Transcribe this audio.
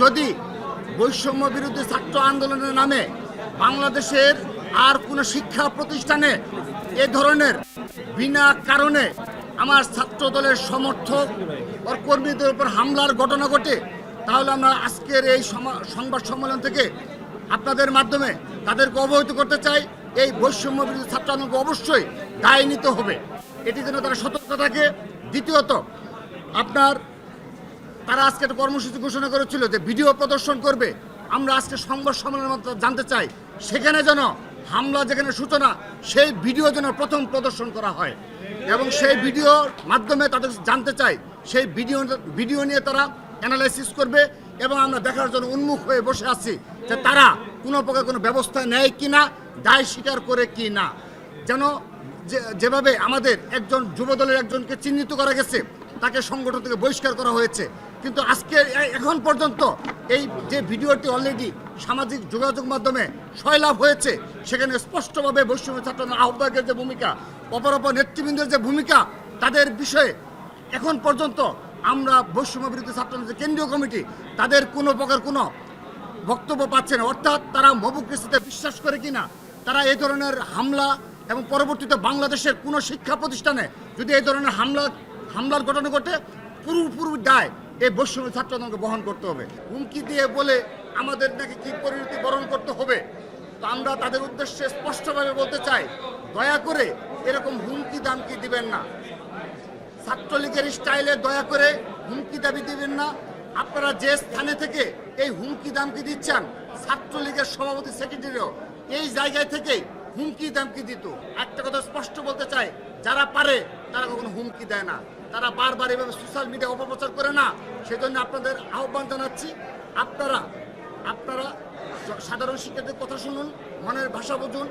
যদি বৈষম্য বিরুদ্ধে ছাত্র আন্দোলনের নামে বাংলাদেশের আর কোনো শিক্ষা প্রতিষ্ঠানে এ ধরনের বিনা কারণে আমার ছাত্র দলের সমর্থক ও কর্মীদের উপর হামলার ঘটনা ঘটে, তাহলে আমরা আজকের এই সংবাদ সম্মেলন থেকে আপনাদের মাধ্যমে তাদেরকে অবহিত করতে চাই। এই বৈষম্য বিরোধী ছাত্র আন্দোলনকে অবশ্যই দায় নিতে হবে। এটি যেন তারা সতর্ক থাকে। দ্বিতীয়ত, আপনার তারা আজকে একটা কর্মসূচি ঘোষণা করেছিল যে ভিডিও প্রদর্শন করবে। আমরা আজকে সংবাদ সম্মেলনের মাধ্যমে জানতে চাই, সেখানে যেন হামলা যেখানে সূচনা, সেই ভিডিও যেন প্রথম প্রদর্শন করা হয়। এবং সেই ভিডিওর মাধ্যমে তাদের জানতে চাই, সেই ভিডিও ভিডিও নিয়ে তারা অ্যানালাইসিস করবে এবং আমরা দেখার জন্য উন্মুখ হয়ে বসে আছি যে তারা কোনো প্রকার কোনো ব্যবস্থা নেয় কি না দায় স্বীকার করে কি না যেন যেভাবে আমাদের একজন যুবদলের একজনকে চিহ্নিত করা গেছে, তাকে সংগঠন থেকে বহিষ্কার করা হয়েছে কিন্তু আজকে এখন পর্যন্ত এই যে ভিডিওটি অলরেডি সামাজিক যোগাযোগ মাধ্যমে সয়লাভ হয়েছে, সেখানে স্পষ্টভাবে বৈষম্য ছাত্র আহ্বায়কের যে ভূমিকা অপর অপর নেতৃবৃন্দের যে ভূমিকা, তাদের বিষয়ে এখন পর্যন্ত আমরা বৈষম্য বিরোধী ছাত্র যে কেন্দ্রীয় কমিটি, তাদের কোনো প্রকার কোনো বক্তব্য পাচ্ছে না। অর্থাৎ তারা মবুক্রিস্তিতে বিশ্বাস করে কিনা, তারা এই ধরনের হামলা এবং পরবর্তীতে বাংলাদেশের কোনো শিক্ষা প্রতিষ্ঠানে যদি এই ধরনের হামলা, হামলার ঘটনা ঘটে, পুরোপুরি দায় এই বৈষম্য ছাত্রদেরকে বহন করতে হবে। হুমকি দিয়ে বলে আমাদের নাকি কি পরিণতি বরণ করতে হবে? তো আমরা তাদের উদ্দেশ্যে স্পষ্টভাবে বলতে চাই, দয়া করে এরকম হুমকি দামকি দিবেন না। ছাত্রলীগের স্টাইলে দয়া করে হুমকি দাবি দিবেন না। আপনারা যে স্থানে থেকে এই হুমকি দামকি দিচ্ছেন, ছাত্রলীগের সভাপতি, সেক্রেটারিও, এই জায়গায় থেকে হুমকি দামকি দিত। একটা কথা স্পষ্ট বলতে চাই যারা পারে তারা কখনো হুমকি দেয় না। তারা বারবার এভাবে সোশ্যাল মিডিয়া অপপ্রচার করে না। সেজন্য আপনাদের আহ্বান জানাচ্ছি, আপনারা আপনারা সাধারণ শিক্ষার্থীর কথা শুনুন, মনের ভাষা বুঝুন